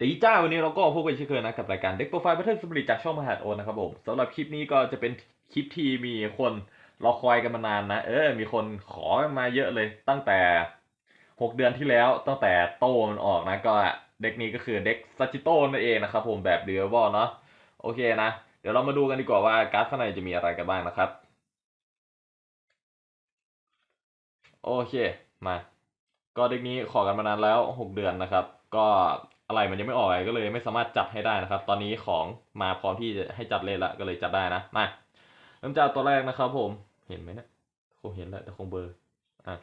ตีจ้าวันนี้เราก็พบกันเช่นเคยนะกับรายการเด็กโปรไฟล์บัตเทิลสปริตจากช่องมหาดโอนนะครับผมสำหรับคลิปนี้ก็จะเป็นคลิปที่มีคนรอคอยกันมานานนะ เออ มีคนขอมาเยอะเลย ตั้งแต่ 6 เดือนที่แล้วตั้งแต่โตมันออกนะ ก็เด็กนี้ก็คือเด็กซัจิโต้นั่นเองนะครับผมแบบเรียบอลเนาะโอเคนะ เดี๋ยวเรามาดูกันดีกว่าว่าการ์ดข้างในจะมีอะไรกันบ้างนะครับ โอเคมา ก็เด็กนี้ขอกันมานานแล้ว 6 เดือนนะครับ ก็ อะไรมันยังไม่ออกเลยก็เลยไม่สามารถจัดให้ได้นะครับ ตอนนี้ของมาพร้อมที่จะให้จัดเล่นละก็เลยจัดได้นะมาเริ่มจากตัวแรกนะครับ ผมเห็นไหมนะคงเห็นแหละแต่คงเบอร์อะ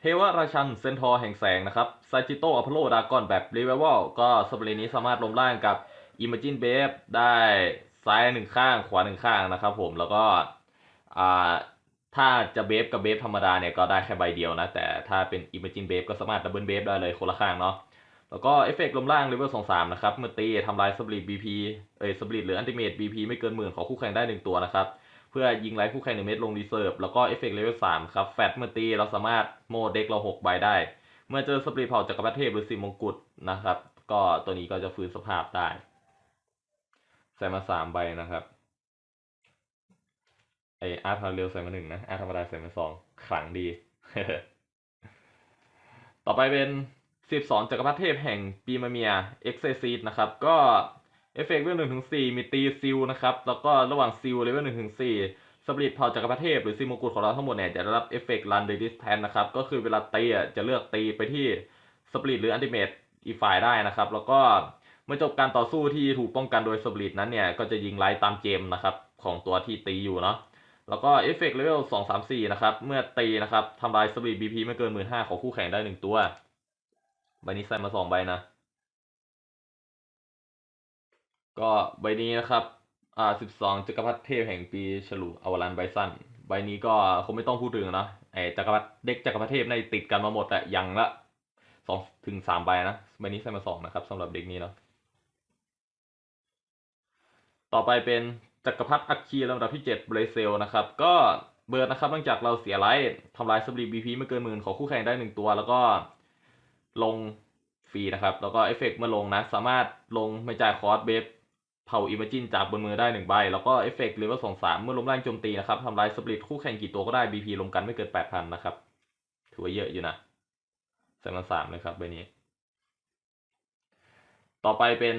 เทวราชันเซนทอร์แห่งแสงนะครับไซจิโตอพอลโลดากอนแบบรีเวลก็สเปรนี้สามารถลงล่างกับอิมเมจินเบฟได้ซ้ายหนึ่งข้างขวาหนึ่งข้างนะครับ ผมแล้วก็อ่าถ้าจะเบฟกับเบฟธรรมดาเนี่ยก็ได้แค่ใบเดียวนะ แต่ถ้าเป็น Imagine เบฟก็สามารถดับเบิลเบฟได้เลยคนละข้างเนาะ แล้วก็เอฟเฟกต์ลมล่างเลเวลสองสามนะครับเมื่อตีทำลายสปริตบีพีเอ้ยสปริตหรืออันติเมตบีพีไม่เกินหมื่นของคู่แข่งได้หนึ่งตัวนะครับ เพื่อยิงไล่คู่แข่งหนึ่งเม็ดลงรีเซิร์ฟแล้วก็เอฟเฟกต์เลเวลสามครับแฟตเมื่อตีเราสามารถโมเด็กเราหกใบได้ เมื่อเจอสปริตเผาจักรพรรดิเทพหรือสีมงกุฎนะครับ ก็ตัวนี้ก็จะฟื้นสภาพได้ใส่มาสามใบนะครับไออาร์พาเรลใส่มาหนึ่งนะอาร์ธรรมดาใส่มาสองขลังดี ต่อไปเป็น สิบสองจักรพรรดิเทพแห่งปีมาเมียเอ็กเซซีดนะครับ ก็เอฟเฟกต์เลเวลหนึ่งถึงสี่มีตีซิลนะครับ แล้วก็ระหว่างซิลเลเวลหนึ่งถึงสี่สปริตเผ่าจักรพรรดิเทพหรือซิมงกุฎของเราทั้งหมดเนี่ยจะได้รับเอฟเฟกต์รันเดดิสแทนนะครับ ก็คือเวลาตีจะเลือกตีไปที่สปริตหรืออันติเมตอีฝ่ายได้นะครับ แล้วก็เมื่อจบการต่อสู้ที่ถูกป้องกันโดยสปริตนั้นเนี่ยก็จะยิงไล่ตามเกมนะครับของตัวที่ตีอยู่เนาะแล้วก็เอฟเฟกต์เลเวลสองสามสี่นะครับเมื่อตีนะครับทำลายสปริตบีพีไม่เกินหมื่นห้าของคู่แข่งได้หนึ่งตัว ใบนี้ใส่มาสองใบนะ ก็ใบนี้นะครับ อ่าสิบสองจักรพรรดิเทพแห่งปีฉลูอวารันไบซันใบนี้ก็คงไม่ต้องพูดถึงนะไอจักรพรรดิเด็กจักรพรรดิเทพในติดกันมาหมดแต่ยังละสองถึงสามใบนะใบนี้ใส่มาสองนะครับสำหรับเด็กนี้เนาะต่อไปเป็นจักรพรรดิอัคคีลำดับที่7เบรเซลนะครับ ก็เบิร์ดนะครับหลังจากเราเสียไลท์ทำลายสปริตบีพีไม่เกินหมื่นของคู่แข่งได้หนึ่งตัว แล้วก็ลง ฟรีนะครับ แล้วก็เอฟเฟกต์เมื่อลงนะ สามารถลงไม่จ่ายคอร์สเบฟเผาอิมเมจินจากบนมือได้หนึ่งใบ แล้วก็เอฟเฟกต์เลเวลสองสามเมื่อล้มแรงโจมตีนะครับทำลายสปริตคู่แข่งกี่ตัวก็ได้บีพีรวมกันไม่เกินแปดพันนะครับ ถือว่าเยอะอยู่นะใส่มาสามเลยครับใบนี้ ต่อไปเป็น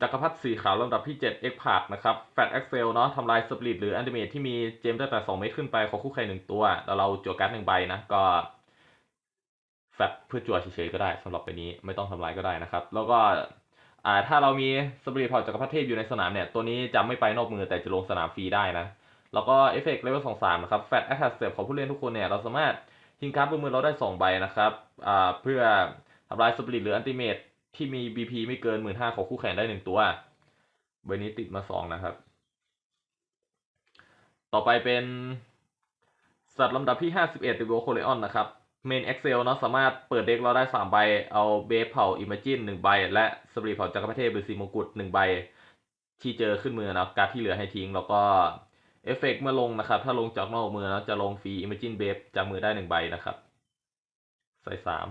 จักรพรรดิสีขาวลำดับที่7 X พาร์นะครับแฟต Excel เนาะทำลายสปริตหรืออันติเมทที่มีเจมตั้งแต่ 2 เมตรขึ้นไปของคู่แข่งหนึ่งตัว แล้วเราจั่วการ์ดหนึ่งใบนะ ก็ แฟตเพื่อจั่วเฉยๆก็ได้สำหรับไปนี้ไม่ต้องทำลายก็ได้นะครับ แล้วก็อ่าถ้าเรามีสปริตพอจักรพรรดิเทพอยู่ในสนามเนี่ย ตัวนี้จะไม่ไปนอกมือแต่จะลงสนามฟรีได้นะ แล้วก็เอฟเฟกต์เลเวลสองสามนะครับแฟตแอคทีฟของผู้เล่นทุกคนเนี่ยเราสามารถทิ้งการ์ดบนมือเราได้สองใบนะครับอ่าเพื่อทำลายสปริตหรืออันติเมทที่มี BP ไม่เกินหมื่นห้าของคู่แข่งได้หนึ่งตัวใบนี้ติดมาสองนะครับ ต่อไปเป็นสัตว์ลำดับที่ห้าสิบเอ็ดติโวโคเลออนนะครับ เมน Excel เนาะสามารถเปิดเด็กเราได้สามใบ เอาเบฟเผาอิมเมจินหนึ่งใบ และสปริตเผาจักรพรรดิเทพหรือซีมงกุฎหนึ่งใบ ที่เจอขึ้นมือนะการที่เหลือให้ทิ้ง แล้วก็เอฟเฟกเมื่อลงนะครับ ถ้าลงจากนอกมือนะจะลงฟรีอิมเมจินเบฟจากมือได้หนึ่งใบนะครับ ใส่สาม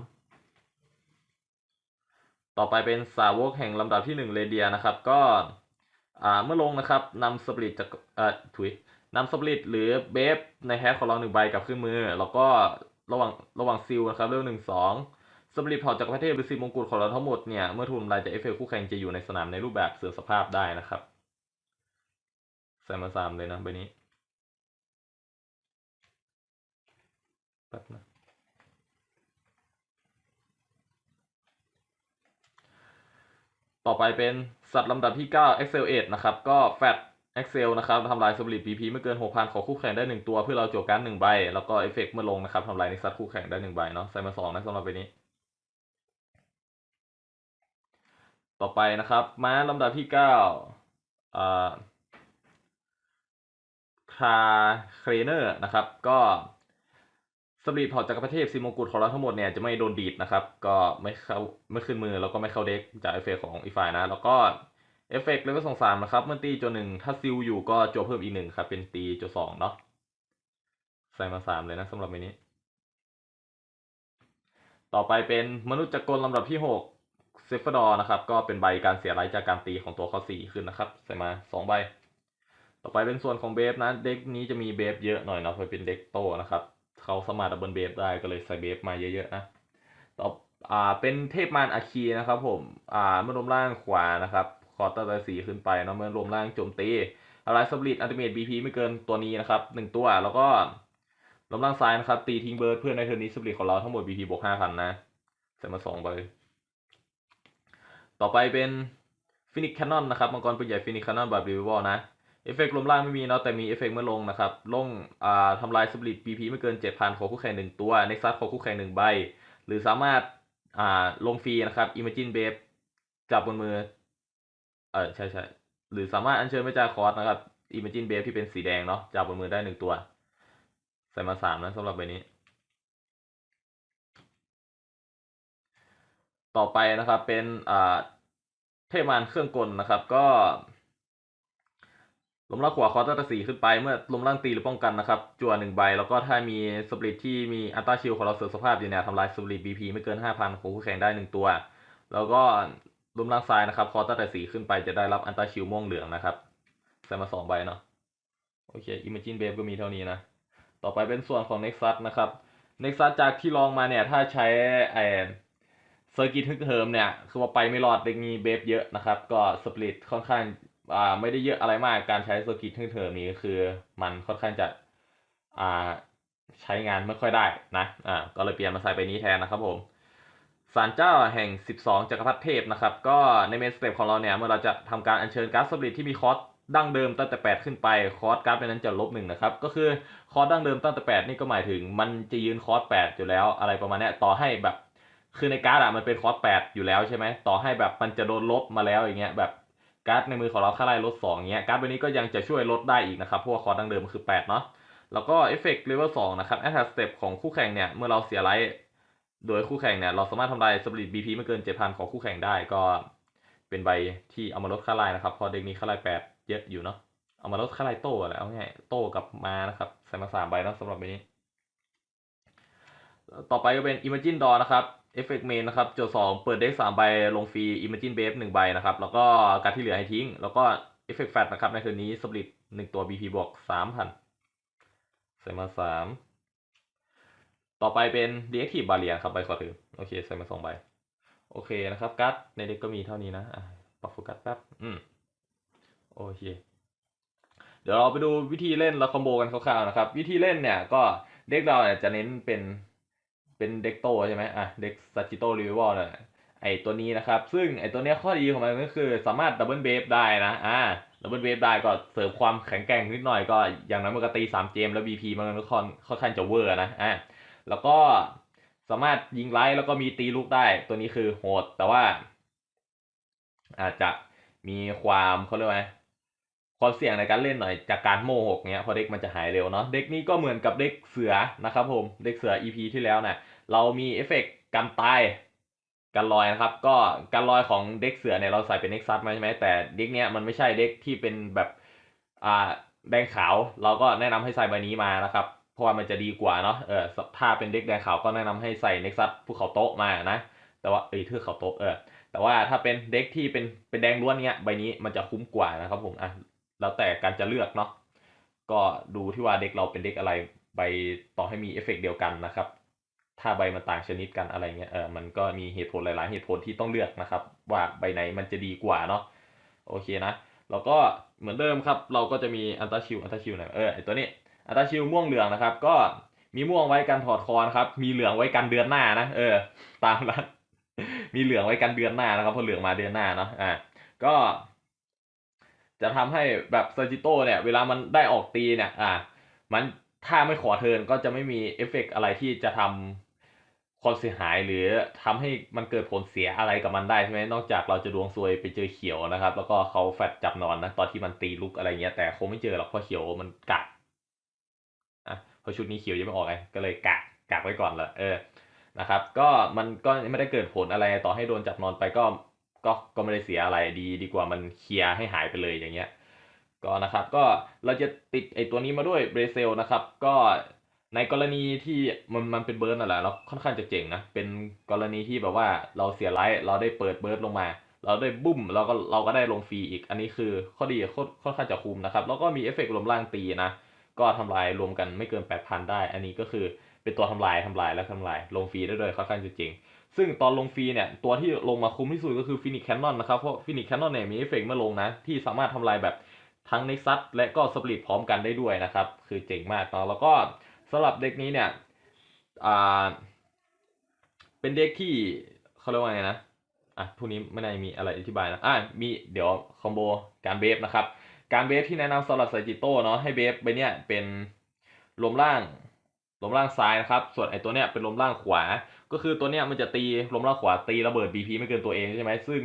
ต่อไปเป็นสาวกแห่งลำดับที่หนึ่งเรเดียนะครับ ก็อ่าเมื่อลงนะครับนำสปริตจากเอ่อถุยนำสปริตหรือเบฟในแฮชของเราหนึ่งใบกลับขึ้นมือ แล้วก็ ระหว่างระหว่างซิลนะครับเรื่องหนึ่งสองสปริตเผ่าจากประเทศหรือซีมงกุฎของเราทั้งหมดเนี่ยเมื่อทุนรายจากเอฟเฟคู่แข่งจะอยู่ในสนามในรูปแบบเสื่อมสภาพได้นะครับใส่มาสามเลยนะใบนี้แป๊บนะต่อไปเป็นสัตว์ลำดับที่ 9 Excel 8 นะครับ ก็แฟต Excel นะครับทำลายสปริต BP ไม่เกิน 6,000 ของคู่แข่งได้ 1 ตัวเพื่อเราโจการหนึ่งใบ แล้วก็เอฟเฟกเมื่อลงนะครับทำลายนิสัตคู่แข่งได้1ใบเนาะใส่มา2นะสำหรับใบนี้ ต่อไปนะครับ ม้าลำดับที่9อ่าคาเครเนอร์นะครับ ก็สปริตพอจากประเทศซีมงกุฎของเราทั้งหมดเนี่ยจะไม่โดนดีดนะครับ ก็ไม่เข้าไม่ขึ้นมือแล้วก็ไม่เข้าเด็กจากเอฟเฟกของอีฟายนะ แล้วก็ เอฟเฟกต์เลเวลสองสามนะครับ เมื่อตีโจหนึ่งถ้าซิลอยู่ก็โจเพิ่มอีกหนึ่งครับ เป็นตีโจสองเนาะใส่มาสามเลยนะสำหรับใบนี้ ต่อไปเป็นมนุษย์จักรกลลำดับที่หกเซฟดอร์นะครับ ก็เป็นใบการเสียไลท์จากการตีของตัวเขาสี่ขึ้นนะครับ ใส่มาสองใบ ต่อไปเป็นส่วนของเบฟนะ เด็กนี้จะมีเบฟเยอะหน่อยเนาะเพราะเป็นเด็กโตนะครับเขาสามารถดับเบิลเบฟได้ก็เลยใส่เบฟมาเยอะๆนะ ต่ออ่าเป็นเทพมารอาคีนะครับผมอ่าเมื่อรวมร่างขวานะครับ คอร์เตอร์สีขึ้นไปเนาะเมื่อรวมร่างโจมตีอะไรสปริตอัลติเมทบีพีไม่เกินตัวนี้นะครับหนึ่งตัวแล้วก็รวมร่างซ้ายนะครับ ตีทิ้งเบิร์ดเพื่อนในเทอร์นี้สปริตของเราทั้งหมดบีพีบวกห้าพันนะใส่มาสองใบต่อไปเป็นฟินิกแคนนอนนะครับมังกรปืนใหญ่ฟินิกแคนนอนแบบรีวิวนะเอฟเฟกต์รวมร่างไม่มีเนาะแต่มีเอฟเฟกต์เมื่อลงนะครับลงอ่าทำลายสปริตบีพีไม่เกิน7,000ของคู่แข่งหนึ่งตัวเน็กซัสของคู่แข่งหนึ่งใบหรือสามารถอ่าลงฟรีนะครับ Imagine b a b e จับบนมือ เออใช่ใช่หรือสามารถอัญเชิญไม่จาคอร์สนะครับ Imagine b a b e ที่เป็นสีแดงเนาะจับบนมือได้หนึ่งตัว ใส่มาสามนะสำหรับใบนี้ ต่อไปนะครับเป็นอ่าเทพมารเครื่องกลนะครับ ก็ลมล่างขวาคอร์เตร์สีขึ้นไปเมื่อลมล่างตีหรือป้องกันนะครับ จั่วหนึ่งใบ แล้วก็ถ้ามีสปริตที่มีอัลตราชิลของเราเสริมสภาพอยู่เนี่ยทำลายสปริตบีพีไม่เกินห้าพันของคู่แข่งได้หนึ่งตัว แล้วก็ ลมล่างซ้ายนะครับ คอร์เตอร์สีขึ้นไปจะได้รับอัลตราชิลม่วงเหลืองนะครับใส่มาสองใบเนาะโอเคอิมเมจินเบฟก็มีเท่านี้นะ ต่อไปเป็นส่วนของ Nexus นะครับ Nexus จากที่ลองมาเนี่ย ถ้าใช้ไอเซอร์กิตฮึกเฮิมเนี่ย คือว่าไปไม่รอดเด็กมีเบฟเยอะนะครับ ก็สปริตค่อนข้างอ่าไม่ได้เยอะอะไรมากการใช้เซอร์กิตฮึกเฮิมนี้คือมันค่อนข้างจะอ่าใช้งานไม่ค่อยได้นะอ่าก็เลยเปลี่ยนมาใส่ไปนี้แทนนะครับผม ศาลเจ้าแห่ง 12 จักรพรรดิเทพนะครับ ก็ในเมนสเตปของเราเนี่ยเมื่อเราจะทำการอัญเชิญการ์ดสปริตที่มีคอสดั้งเดิมตั้งแต่ 8 ขึ้นไปคอสการ์ดนั้นจะลบหนึ่งนะครับ ก็คือคอสดั้งเดิมตั้งแต่ 8 นี่ก็หมายถึงมันจะยืนคอส8อยู่แล้วอะไรประมาณนี้ต่อให้แบบคือในการ์ดอะมันเป็นคอส8อยู่แล้วใช่ไหมต่อให้แบบมันจะโดนลบมาแล้วอย่างเงี้ยแบบการ์ดในมือของเราค่าไล่ลด2เงี้ยการ์ดใบนี้ก็ยังจะช่วยลดได้อีกนะครับเพราะว่าคอสดั้งเดิมมันคือ8เนาะแล้วก็เอฟเฟกต์เลเวล2นะครับแอตแทสเต็ปของคู่แข่งเนี่ยเมื่อเราเสียไลท์ โดยคู่แข่งเนี่ยเราสามารถทำลายสปริตบีพีไม่เกิน7,000ของคู่แข่งได้ก็เป็นใบที่เอามาลดค่าไล่นะครับ พอเด็กนี้ค่าไล่8เยอะอยู่เนาะเอามาลดค่าไล่โต้แหละเอาง่ายโต้กับมานะครับใส่มาสามใบนะสำหรับใบนี้ ต่อไปก็เป็น Imagine Door นะครับ Effect Main นะครับโจทย์สองเปิดเด็กสามใบลงฟรี Imagine Base หนึ่งใบนะครับแล้วก็การที่เหลือให้ทิ้ง แล้วก็ Effect Fat นะครับในคืนนี้สปริตหนึ่งตัว BP บวกสามพันใส่มาสาม ต่อไปเป็น Reactive Barrier ครับใบขอถือโอเคใส่มาสองใบ โอเคนะครับการ์ดในเด็กก็มีเท่านี้นะปรับโฟกัสแป๊บอืมโอเคเดี๋ยวเราไปดูวิธีเล่นและคอมโบกันคร่าวๆนะครับ วิธีเล่นเนี่ยก็เด็กเราเนี่ยจะเน้นเป็นเป็นเด็กโตใช่ไหมอะเด็กซาจิโตรีวิวอลเนี่ยไอตัวนี้นะครับ ซึ่งไอตัวเนี้ยข้อดีของมันก็คือสามารถดับเบิลเบฟได้นะอ่าดับเบิลเบฟได้ก็เสริมความแข็งแกร่งนิดหน่อยก็อย่างนั้นมันก็ตีสามเกมแล้ว BP มันก็ค่อนค่อนข้างจะเวอร์นะอ่า แล้วก็สามารถยิงไลท์แล้วก็มีตีลูกได้ ตัวนี้คือโหด แต่ว่า อาจจะมีความเขาเรียกว่าความเสี่ยงในการเล่นหน่อยจากการโมหกเนี้ยเพราะเด็กมันจะหายเร็วเนาะเด็กนี้ก็เหมือนกับเด็กเสือนะครับผมเด็กเสือ EP ที่แล้วนี่ยเรามีเอฟเฟกต์กันตายกันลอยนะครับ ก็การลอยของเด็กเสือเนี่ยเราใส่เป็นเน็กซัสมาใช่ไหมแต่เด็กเนี้ยมันไม่ใช่เด็กที่เป็นแบบอ่าแดงขาว เราก็แนะนำให้ใส่ใบนี้มานะครับ เพราะว่ามันจะดีกว่าเนาะเออถ้าเป็นเด็กแดงขาวก็แนะนำให้ใส่เน็กซัสภูเขาโต๊ะมานะแต่ว่าเอ้ยเทือกเขาโต๊ะเออแต่ว่าถ้าเป็นเด็กที่เป็นเป็นแดงล้วนเนี้ยใบนี้มันจะคุ้มกว่านะครับผมอะแล้วแต่การจะเลือกเนาะก็ดูที่ว่าเด็กเราเป็นเด็กอะไรใบต่อให้มีเอฟเฟกต์เดียวกันนะครับ ถ้าใบมันต่างชนิดกันอะไรเงี้ยเออมันก็มีเหตุผลหลาย ๆ เหตุผลที่ต้องเลือกนะครับ ว่าใบไหนมันจะดีกว่าเนาะโอเคนะแล้วก็เหมือนเดิมครับ เราก็จะมีอันตาชิวอันตาชิวไหนเออไอตัวนี้ อันตาชิวม่วงเหลืองนะครับ ก็มีม่วงไว้กันถอดคอนครับ มีเหลืองไว้กันเดือนหน้านะเออ ตามนั้นมีเหลืองไว้กันเดือนหน้านะครับเพราะเหลืองมาเดือนหน้าเนาะอ่าก็ จะทำให้แบบเซอร์จิโตเนี่ย เวลามันได้ออกตีเนี่ย อ่า มันถ้าไม่ขอเทินก็จะไม่มีเอฟเฟกต์อะไรที่จะทำความเสียหายหรือทำให้มันเกิดผลเสียอะไรกับมันได้ใช่ไหมนอกจากเราจะดวงซวยไปเจอเขียวนะครับ แล้วก็เขาแฟดจับนอนนะตอนที่มันตีลุกอะไรเงี้ยแต่คงไม่เจอหรอกเพราะเขียวมันกัด เพราะชุดนี้เขียวยังไม่ออกไงก็เลยกักกักไว้ก่อนละเออนะครับ ก็มันก็ไม่ได้เกิดผลอะไรต่อให้โดนจับนอนไปก็ก็ก็ไม่ได้เสียอะไรดีดีกว่ามันเคลียร์ให้หายไปเลยอย่างเงี้ยก็นะครับก็เราจะติดไอตัวนี้มาด้วยเบรเซลนะครับ ก็ในกรณีที่มันมันเป็นเบิร์ดนั่นแหละแล้วค่อนข้างจะเจ๋งนะเป็นกรณีที่แบบว่าเราเสียไลท์เราได้เปิดเบิร์ดลงมา เราได้บุ้มเราก็เราก็ได้ลงฟรีอีก อันนี้คือข้อดีค่อนข้างจะคุ้มนะครับแล้วก็มีเอฟเฟกต์รวมร่างตีนะ ก็ทำลายรวมกันไม่เกิน 8,000 ได้ อันนี้ก็คือเป็นตัวทำลายทำลายและทำลาย ลงฟรีได้เลยค่อนข้างจะเจ๋งซึ่งตอนลงฟรีเนี่ยตัวที่ลงมาคุ้มที่สุดก็คือฟินิกแคนนอนนะครับเพราะฟินิกแคนนอนเนี่ยมีเอฟเฟกต์เมื่อลงนะ ที่สามารถทำลายแบบทั้งเน็กซัสและก็สปริตพร้อมกันได้ด้วยนะครับ คือเจ๋งมากเนาะแล้วก็สำหรับเด็กนี้เนี่ยอ่าเป็นเด็กที่เขาเรียกว่าไงนะอะพวกนี้ไม่ได้มีอะไรอธิบายนะอะมีเดี๋ยวคอมโบการเบฟนะครับ การเบฟที่แนะนำสำหรับไซจิโต้เนาะให้เบฟไปเนี่ยเป็นลมล่างลมล่างซ้ายนะครับ ส่วนไอตัวเนี้ยเป็นลมล่างขวา ก็คือตัวเนี้ยมันจะตีลมล่างขวาตีระเบิด BP ไม่เกินตัวเองใช่ไหมซึ่ง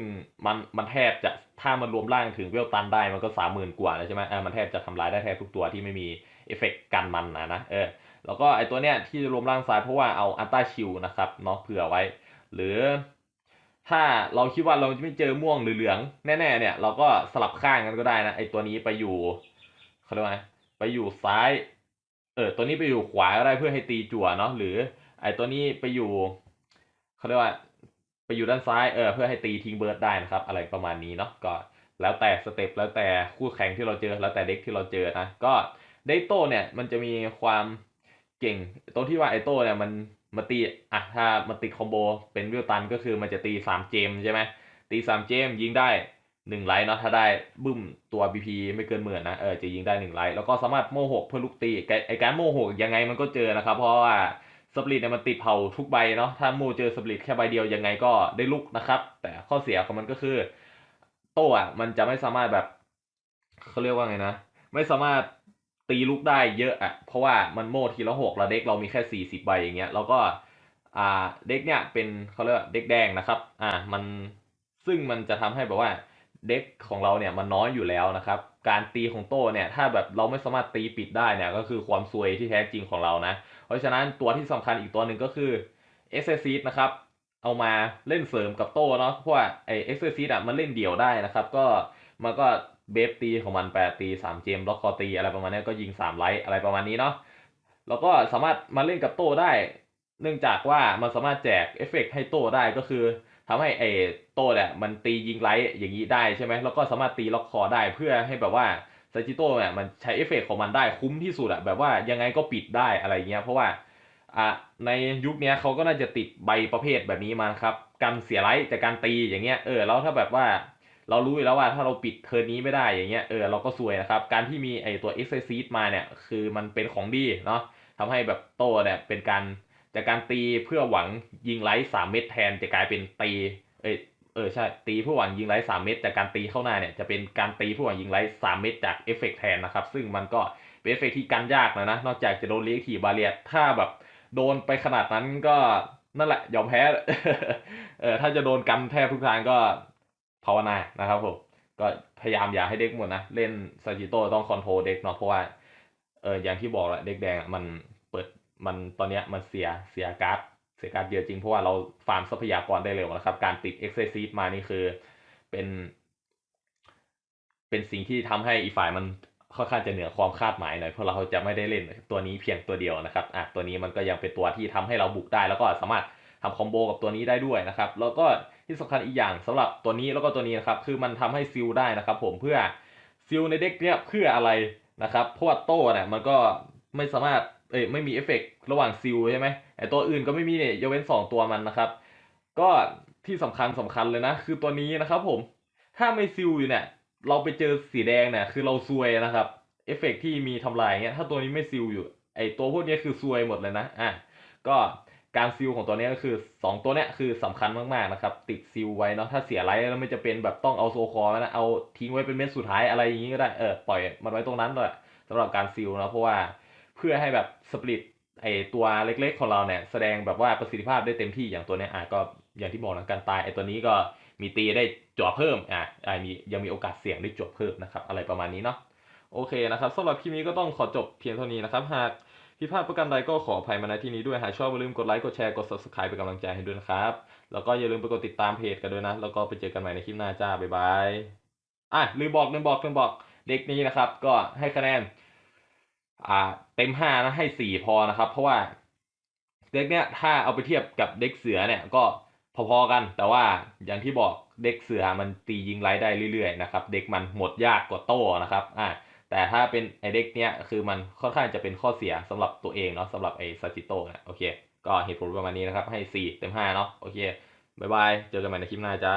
มันมันแทบจะถ้ามันรวมล่างถึงเวลตันได้มันก็สามหมื่นกว่าแล้วใช่ไหมอ่ามันแทบจะทำลายได้แทบทุกตัวที่ไม่มีเอฟเฟกต์กันมันนะนะเออแล้วก็ไอตัวเนี้ยที่รวมร่างซ้ายเพราะว่าเอาอัลต้าชิลนะครับเนาะเผื่อไว้ หรือ ถ้าเราคิดว่าเราจะไม่เจอม่วงหรือเหลืองแน่ๆเนี่ย เราก็สลับข้างกันก็ได้นะไอตัวนี้ไปอยู่เขาเรียกว่าไปอยู่ซ้าย เออตัวนี้ไปอยู่ขวาก็ได้เพื่อให้ตีจั่วเนาะหรือ ไอตัวนี้ไปอยู่เขาเรียกว่าไปอยู่ด้านซ้ายเออเพื่อให้ตีทิ้งเบิร์ดได้นะครับ อะไรประมาณนี้เนาะก็แล้วแต่สเต็ปแล้วแต่คู่แข่งที่เราเจอแล้วแต่เด็กที่เราเจอนะก็เดโต้เนี่ยมันจะมีความเก่งตรงที่ว่าไอโต้เนี่ยมัน มาตีอะถ้ามันติดคอมโบเป็นวิวตันก็คือมันจะตีสามเจมใช่ไหมตีสามเจมยิงได้หนึ่งไลท์เนาะถ้าได้บึ้มตัว BP ไม่เกินหมื่นนะเออจะยิงได้หนึ่งไลท์แล้วก็สามารถโมหกเพื่อลุกตีไอ้การโมหกยังไงมันก็เจอนะครับ เพราะว่าสปริตเนี่ยมันติดเผาทุกใบเนาะถ้าโมเจอสปริตแค่ใบเดียวยังไงก็ได้ลุกนะครับ แต่ข้อเสียของมันก็คือ โต้อะมันจะไม่สามารถแบบเขาเรียกว่าไงนะ ไม่สามารถ ตีลุกได้เยอะอะเพราะว่ามันโม่ทีละหกแล้วเด็กเรามีแค่สี่สิบใบอย่างเงี้ย แล้วก็อ่าเด็กเนี่ยเป็นเขาเรียกว่าเด็กแดงนะครับ อ่ามันซึ่งมันจะทำให้แบบว่าเด็กของเราเนี่ยมันน้อยอยู่แล้วนะครับ การตีของโต้เนี่ยถ้าแบบเราไม่สามารถตีปิดได้เนี่ยก็คือความซวยที่แท้จริงของเรานะ เพราะฉะนั้นตัวที่สำคัญอีกตัวหนึ่งก็คือ e x e r c i s นะครับ เอามาเล่นเสริมกับโต้เนาะเพราะว่าไอ e x e r c i s อะมันเล่นเดี่ยวได้นะครับ ก็มันก็ เบฟตีของมันแปดตีสามเจมล็อกคอตีอะไรประมาณนี้ก็ยิงสามไลท์อะไรประมาณนี้เนาะแล้วก็สามารถมาเล่นกับโต้ได้ เนื่องจากว่ามันสามารถแจกเอฟเฟกต์ให้โต้ได้ก็คือทำให้ไอ้โต้เนี่ยมันตียิงไลท์อย่างนี้ได้ใช่ไหมแล้วก็สามารถตีล็อกคอได้เพื่อให้แบบว่าซาจิโต้เนี่ยมันใช้เอฟเฟกต์ของมันได้คุ้มที่สุดอะแบบว่ายังไงก็ปิดได้อะไรเงี้ยเพราะว่าอะในยุคนี้เขาก็น่าจะติดใบประเภทแบบนี้มาครับการเสียไลท์จากการตีอย่างเงี้ยเออแล้วถ้าแบบว่า เรารู้อยู่แล้วว่าถ้าเราปิดเทอร์นนี้ไม่ได้อย่างเงี้ยเออเราก็ซวยนะครับการที่มีไอตัว e x e r c i s มาเนี่ยคือมันเป็นของดีเนาะทำให้แบบโตเนี่ยเป็นการจากการตีเพื่อหวังยิงไลท์สามเม็ดแทนจะกลายเป็นตีเอยเออใช่ตีเพื่อหวังยิงไลท์สามเม็ดจากการตีเข้าหน้าเนี่ยจะเป็นการตีเพื่อหวังยิงไลท์สามเม็ดจากเอฟเฟกแทนนะครับซึ่งมันก็เป็นเอฟเฟกที่กันยากนะนะนอกจากจะโดนเลี้ยงขี่บาเรียถ้าแบบโดนไปขนาดนั้นก็นั่นแหละยอมแพ้เออถ้าจะโดนกันแทบทุกทางก็ ภาวนานะครับผมก็พยายามอย่าให้เด็กหมดนะ เล่นซาจิโต้ต้องคอนโทรลเด็กเนาะเพราะว่าเอออย่างที่บอกแหละเด็กแดงอะมันเปิดมันตอนเนี้ยมันเสียเสียการ์ดเสียการ์ดเยอะจริงเพราะว่าเราฟาร์มทรัพยากรได้เร็วนะครับ การติดเอ็กเซซีมานี่คือเป็น เป็นสิ่งที่ทำให้อีฝ่ายมันค่อนข้างจะเหนือความคาดหมายหน่อยเพราะเราจะไม่ได้เล่นตัวนี้เพียงตัวเดียวนะครับอะตัวนี้มันก็ยังเป็นตัวที่ทำให้เราบุกได้ แล้วก็สามารถทำคอมโบกับตัวนี้ได้ด้วยนะครับ แล้วก็ ที่สำคัญอีกอย่างสำหรับตัวนี้แล้วก็ตัวนี้นะครับคือมันทำให้ซิลได้นะครับ ผมเพื่อซิลในเด็กเนี้ยเพื่ออะไรนะครับเพราะว่าโต้เนี่ยมันก็ไม่สามารถเอ้ยไม่มีเอฟเฟกต์ระหว่างซิลใช่ไหมไอตัวอื่นก็ไม่มีเนี่ยยกเว้นสองตัวมันนะครับ ก็ที่สำคัญสำคัญเลยนะ คือตัวนี้นะครับผมถ้าไม่ซิลอยู่เนี่ย เราไปเจอสีแดงเนี่ยคือเราซวยนะครับเอฟเฟกต์ที่มีทำลายเงี้ยถ้าตัวนี้ไม่ซิลอยู่ไอตัวพวกนี้คือซวยหมดเลยนะอะก็ การซิลของตัวนี้ก็คือ 2 ตัวเนี้ยคือสำคัญมากๆนะครับ ติดซิลไว้เนาะถ้าเสียไลท์แล้วไม่จะเป็นแบบต้องเอาโซคอร์นะเอาทิ้งไว้เป็นเม็ดสุดท้ายอะไรอย่างงี้ก็ได้เออปล่อยมันไว้ตรงนั้นเลยสำหรับการซิลนะเพราะว่าเพื่อให้แบบสปริตไอตัวเล็กๆของเราเนี่ยแสดงแบบว่าประสิทธิภาพได้เต็มที่อย่างตัวเนี้ยอะก็อย่างที่บอกนะการตายไอตัวนี้ก็มีตีได้จั่วเพิ่มอะอะมียังมีโอกาสเสี่ยงได้จั่วเพิ่มนะครับอะไรประมาณนี้เนาะโอเคนะครับสำหรับคลิปนี้ก็ต้องขอจบเพียงเท่านี้นะครับหาก ผิดพลาดประการใดก็ขออภัยมาณที่นี้ด้วย หากชอบอย่าลืมกดไลค์ กดแชร์ กด subscribe เป็นกำลังใจให้ด้วยนะครับ แล้วก็อย่าลืมไปกดติดตามเพจกันด้วยนะ แล้วก็ไปเจอกันใหม่ในคลิปหน้าจ้า บ๊ายบาย อะลืมบอกลืมบอกลืมบอกเด็กนี้นะครับ ก็ให้คะแนน อ่า เต็มห้านะให้สี่พอนะครับ เพราะว่าเด็กเนี้ยถ้าเอาไปเทียบกับเด็กเสือเนี่ยก็พอๆกัน แต่ว่าอย่างที่บอกเด็กเสือมันตียิงไร้ได้เรื่อยๆนะครับ เด็กมันหมดยากกว่าโต้นะครับ อ่า แต่ถ้าเป็นไอเด็กเนี้ยคือมันค่อนข้างจะเป็นข้อเสียสำหรับตัวเองเนาะสำหรับไอซาจิโตเนะโอเค ก็เหตุผลประมาณนี้นะครับ ให้สี่เต็มห้าเนาะโอเคบายบาย เจอกันใหม่ในคลิปหน้าจ้า